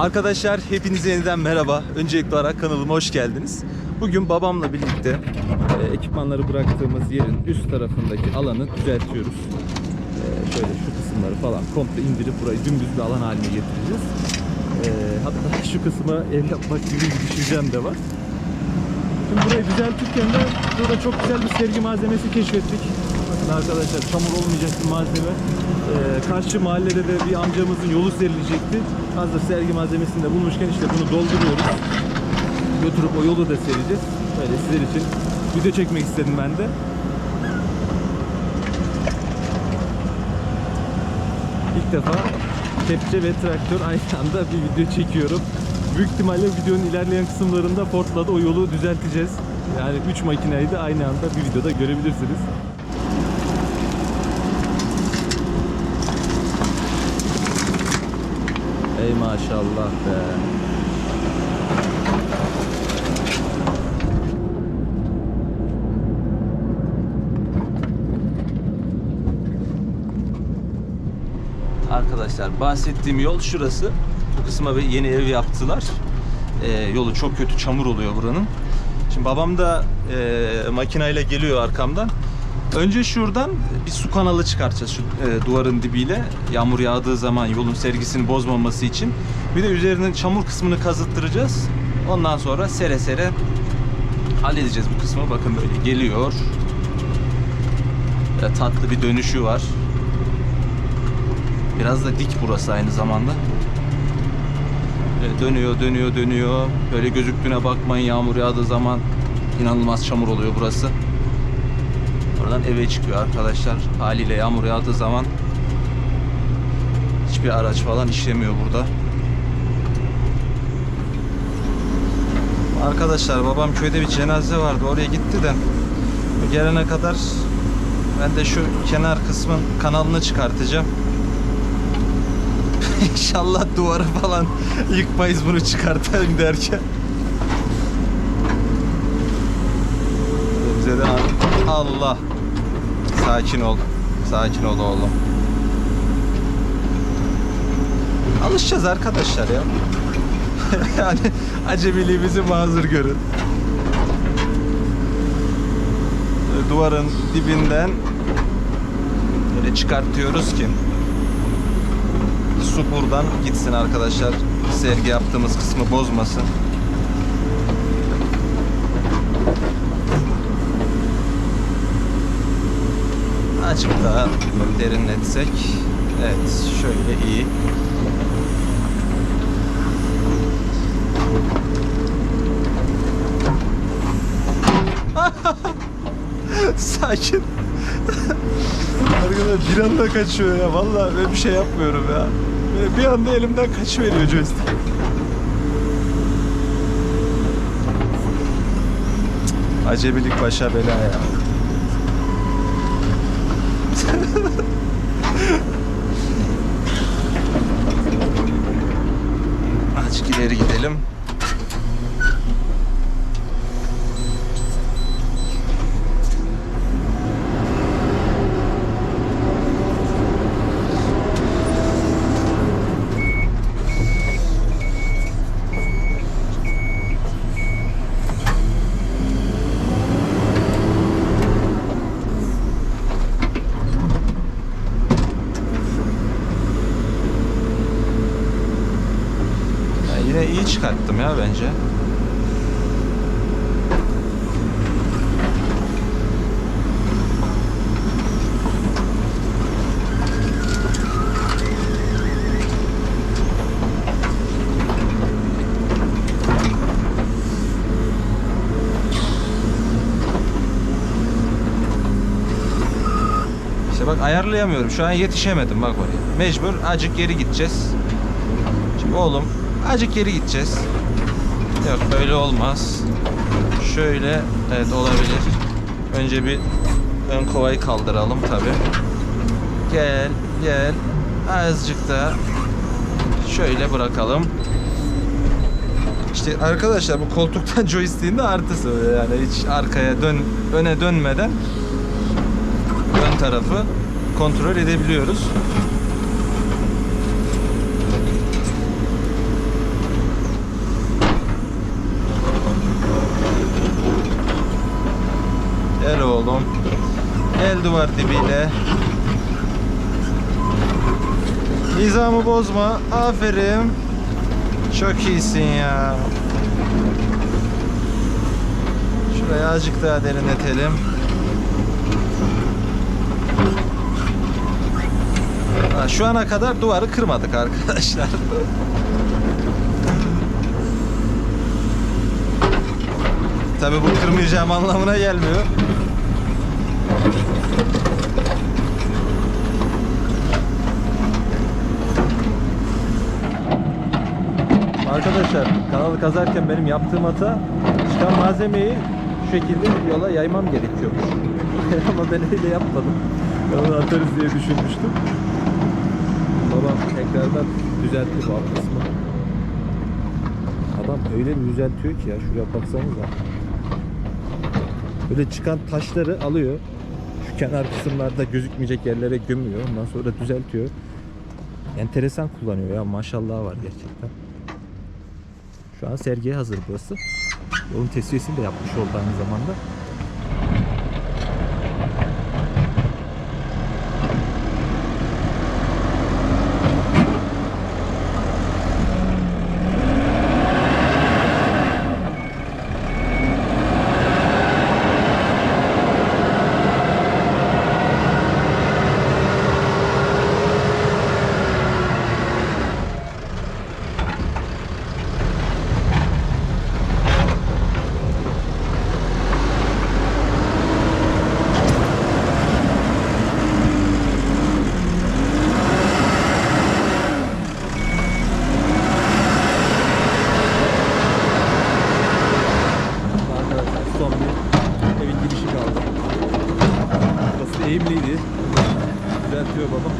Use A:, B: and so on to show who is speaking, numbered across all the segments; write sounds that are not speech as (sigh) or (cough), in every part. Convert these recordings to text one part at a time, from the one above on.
A: Arkadaşlar hepinize yeniden merhaba. Öncelikli olarak kanalıma hoş geldiniz. Bugün babamla birlikte e, ekipmanları bıraktığımız yerin üst tarafındaki alanı düzeltiyoruz. E, şöyle şu kısımları falan komple indirip burayı dümdüz bir alan haline getireceğiz. E, hatta (laughs) şu kısma ev yapmak gibi bir düşüncem de var. Şimdi burayı düzeltirken de burada çok güzel bir sergi malzemesi keşfettik. Arkadaşlar çamur olmayacak bir malzeme. Ee, karşı mahallede de bir amcamızın yolu serilecekti. Hazır sergi malzemesini de bulmuşken işte bunu dolduruyoruz. Götürüp o yolu da sereceğiz. Böyle sizler için video çekmek istedim ben de. İlk defa kepçe ve traktör aynı anda bir video çekiyorum. Büyük ihtimalle videonun ilerleyen kısımlarında Ford'la da o yolu düzelteceğiz. Yani 3 makineyi de aynı anda bir videoda görebilirsiniz. Ey maşallah be. Arkadaşlar bahsettiğim yol şurası. Bu kısma bir yeni ev yaptılar. Ee, yolu çok kötü çamur oluyor buranın. Şimdi babam da e, makineyle geliyor arkamdan. Önce şuradan bir su kanalı çıkartacağız şu e, duvarın dibiyle. Yağmur yağdığı zaman yolun sergisini bozmaması için. Bir de üzerinin çamur kısmını kazıttıracağız. Ondan sonra sere sere halledeceğiz bu kısmı. Bakın böyle geliyor. Böyle tatlı bir dönüşü var. Biraz da dik burası aynı zamanda. Böyle dönüyor, dönüyor, dönüyor. Böyle gözüktüğüne bakmayın yağmur yağdığı zaman inanılmaz çamur oluyor burası. Oradan eve çıkıyor arkadaşlar. Haliyle yağmur yağdığı zaman hiçbir araç falan işlemiyor burada. Arkadaşlar babam köyde bir cenaze vardı. Oraya gitti de gelene kadar ben de şu kenar kısmın kanalını çıkartacağım. (laughs) İnşallah duvarı falan yıkmayız bunu çıkartalım derken. Bize de Allah. Sakin ol. Sakin ol oğlum. Alışacağız arkadaşlar ya. (laughs) yani acemiliğimizi mazur görün. Duvarın dibinden böyle çıkartıyoruz ki su buradan gitsin arkadaşlar. Sergi yaptığımız kısmı bozmasın. Açık daha derinletsek. Evet şöyle iyi. (laughs) Sakin. Arkadaşlar bir anda kaçıyor ya. Vallahi ben bir şey yapmıyorum ya. Böyle bir anda elimden kaçıveriyor joystick. Cık, Acemilik başa bela ya. İleri gidelim. Ya yine iyi çıkarttım ya bence. Bak ayarlayamıyorum. Şu an yetişemedim bak oraya. Mecbur acık geri gideceğiz. Şimdi oğlum acık geri gideceğiz. Yok böyle olmaz. Şöyle evet olabilir. Önce bir ön kovayı kaldıralım tabi. Gel gel. Azıcık da şöyle bırakalım. İşte arkadaşlar bu koltuktan (laughs) joystick'in de artısı yani hiç arkaya dön öne dönmeden ön tarafı kontrol edebiliyoruz. oğlum. El duvar dibiyle. Nizamı bozma. Aferin. Çok iyisin ya. Şurayı azıcık daha derinletelim. Ha, şu ana kadar duvarı kırmadık arkadaşlar. Tabi bu kırmayacağım anlamına gelmiyor. Arkadaşlar kanalı kazarken benim yaptığım hata çıkan malzemeyi şu şekilde yola yaymam gerekiyormuş. (laughs) Ama ben öyle yapmadım. Onu atarız diye düşünmüştüm. Babam tekrardan düzeltti bu alt kısmı. Adam öyle düzeltiyor ki ya şuraya baksanıza. Böyle çıkan taşları alıyor. Şu kenar kısımlarda gözükmeyecek yerlere gömüyor. Ondan sonra düzeltiyor. Enteresan kullanıyor ya maşallah var gerçekten. Şu an sergiye hazır burası. Yolun tesviyesini de yapmış oldu aynı zamanda. Arkadaşlar son bir evin girişi kaldı. Burası eğimliydi. Düzeltiyor babam.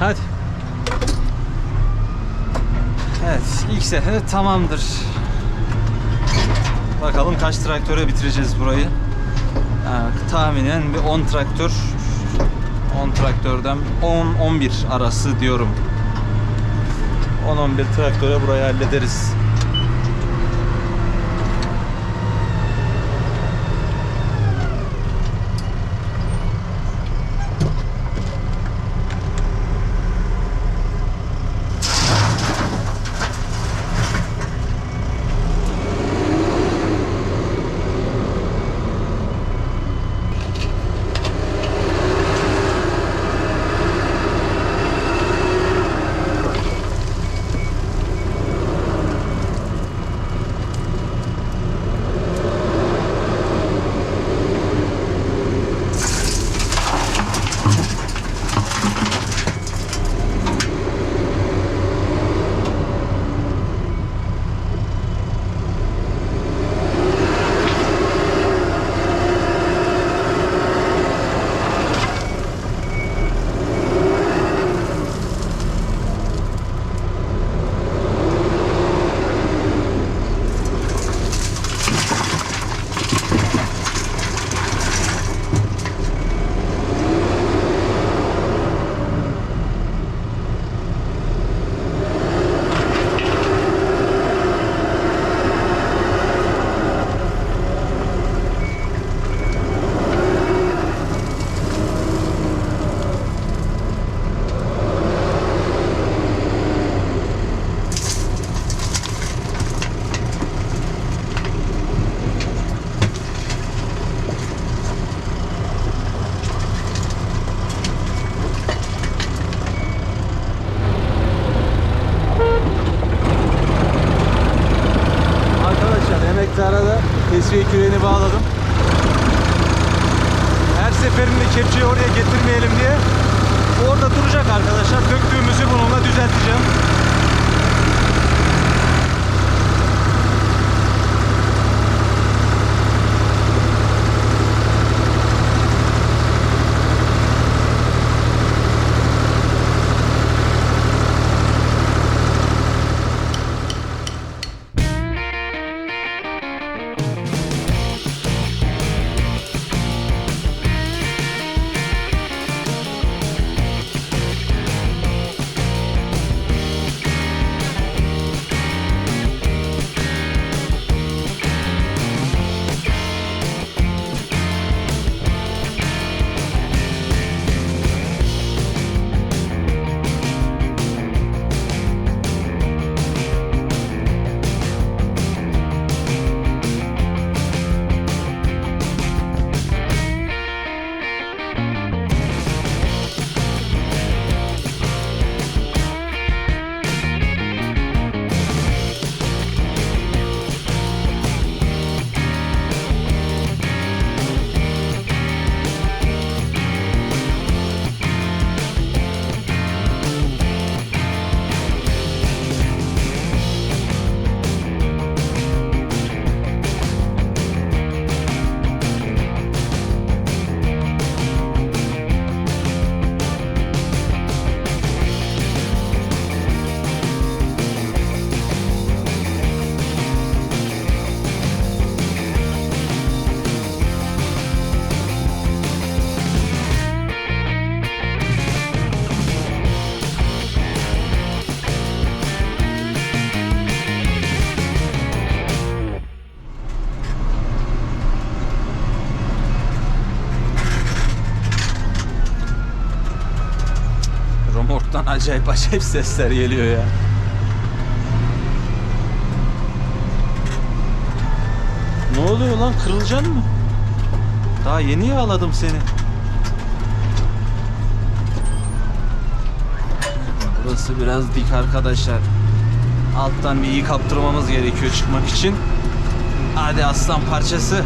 A: Hadi. Evet, ilk sefer tamamdır. Bakalım kaç traktöre bitireceğiz burayı. Yani tahminen bir 10 traktör 10 traktörden 10-11 arası diyorum. 10-11 traktöre burayı hallederiz. Acayip acayip sesler geliyor ya. Ne oluyor lan kırılacaksın mı? Daha yeni yağladım seni. Burası biraz dik arkadaşlar. Alttan bir iyi kaptırmamız gerekiyor çıkmak için. Hadi aslan parçası.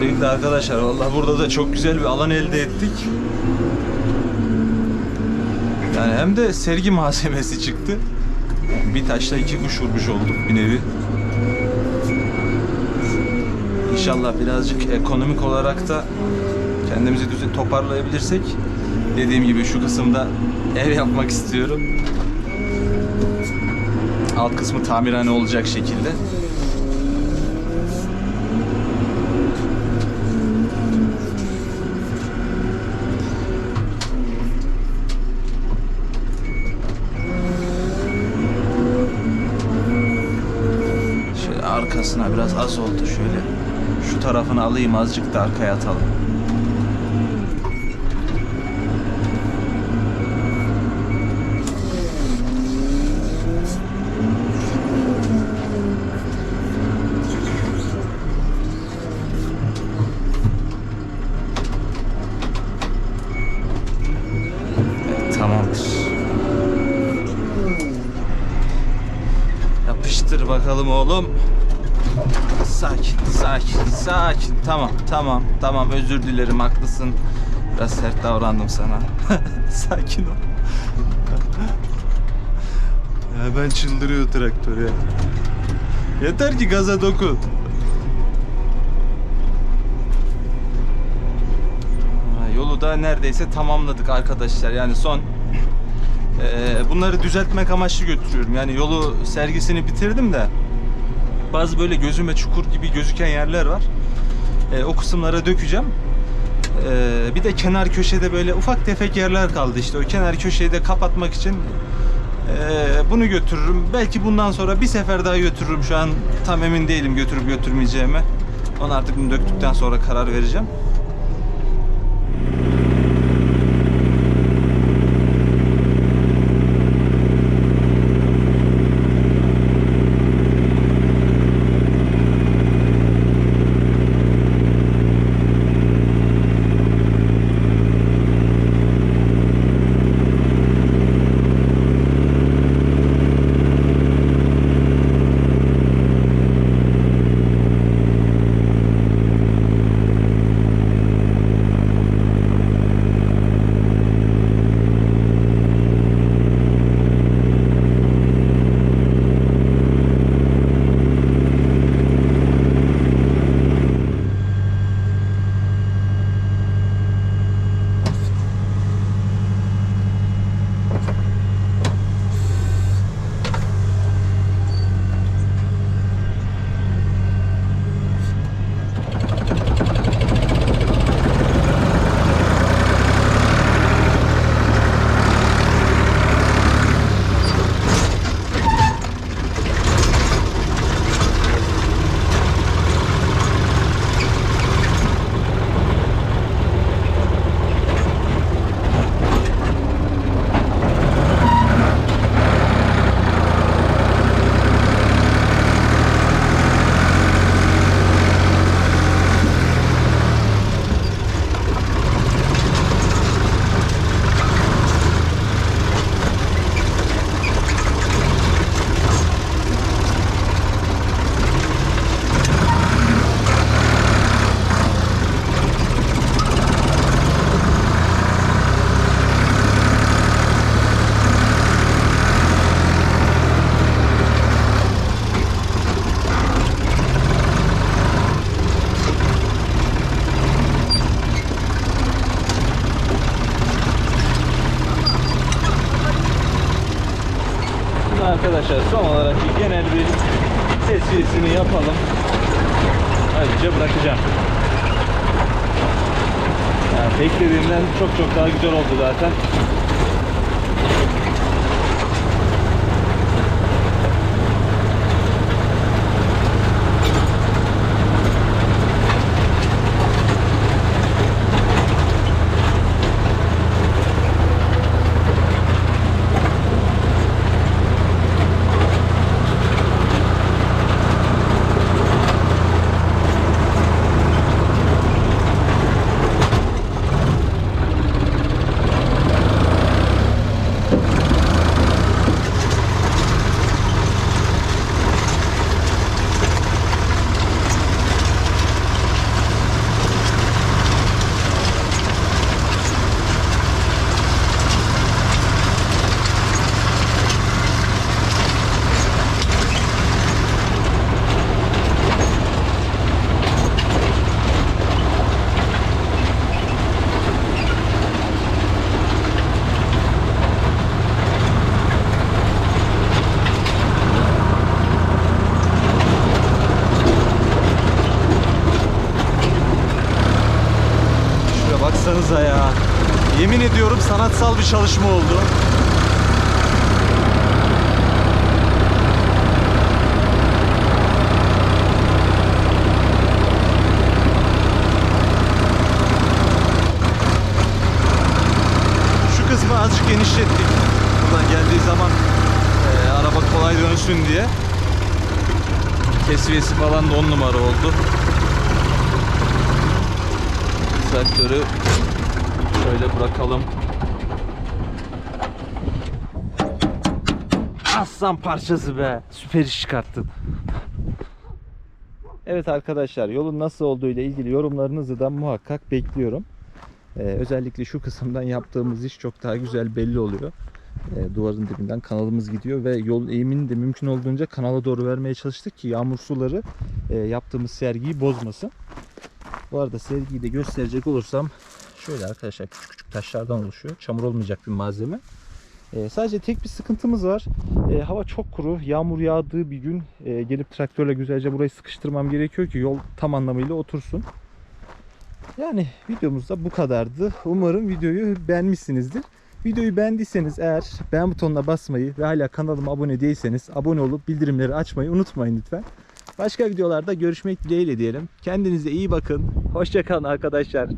A: Değil de arkadaşlar vallahi burada da çok güzel bir alan elde ettik. Yani hem de sergi (laughs) malzemesi çıktı. Bir taşla iki kuş vurmuş olduk bir nevi. İnşallah birazcık ekonomik olarak da kendimizi düze toparlayabilirsek dediğim gibi şu kısımda ev yapmak istiyorum. Alt kısmı tamirhane olacak şekilde. Şöyle arkasına biraz az oldu şöyle. Şu tarafını alayım azıcık da arkaya atalım. Evet. Yapıştır bakalım oğlum. Sakin, sakin, sakin. Tamam, tamam, tamam. Özür dilerim, haklısın. Biraz sert davrandım sana. (laughs) sakin ol. ya ben çıldırıyor traktör ya. Yeter ki gaza dokun. Yolu da neredeyse tamamladık arkadaşlar. Yani son bunları düzeltmek amaçlı götürüyorum. Yani yolu sergisini bitirdim de bazı böyle gözüme çukur gibi gözüken yerler var. Ee, o kısımlara dökeceğim. Ee, bir de kenar köşede böyle ufak tefek yerler kaldı işte. O kenar köşeyi de kapatmak için ee, bunu götürürüm. Belki bundan sonra bir sefer daha götürürüm. Şu an tam emin değilim götürüp götürmeyeceğime. Onu artık bunu döktükten sonra karar vereceğim. Arkadaşlar son olarak bir genel bir tesviresini yapalım. Ayrıca bırakacağım. Yani beklediğimden çok çok daha güzel oldu zaten. Şuraya baksanıza ya. Yemin ediyorum sanatsal bir çalışma oldu. Şu kısmı azıcık genişlettik. Buradan geldiği zaman e, araba kolay dönsün diye. Kesviyesi falan da 10 numara oldu. Traktörü şöyle bırakalım. Aslan parçası be. Süper iş çıkarttın. Evet arkadaşlar yolun nasıl olduğu ile ilgili yorumlarınızı da muhakkak bekliyorum. Ee, özellikle şu kısımdan yaptığımız iş çok daha güzel belli oluyor. Ee, duvarın dibinden kanalımız gidiyor ve yol eğimini de mümkün olduğunca kanala doğru vermeye çalıştık ki yağmur suları e, yaptığımız sergiyi bozmasın. Bu arada sergiyi de gösterecek olursam şöyle arkadaşlar küçük küçük taşlardan oluşuyor. Çamur olmayacak bir malzeme. Ee, sadece tek bir sıkıntımız var. Ee, hava çok kuru. Yağmur yağdığı bir gün e, gelip traktörle güzelce burayı sıkıştırmam gerekiyor ki yol tam anlamıyla otursun. Yani videomuz da bu kadardı. Umarım videoyu beğenmişsinizdir. Videoyu beğendiyseniz eğer beğen butonuna basmayı ve hala kanalıma abone değilseniz abone olup bildirimleri açmayı unutmayın lütfen. Başka videolarda görüşmek dileğiyle diyelim. Kendinize iyi bakın. Hoşçakalın arkadaşlar.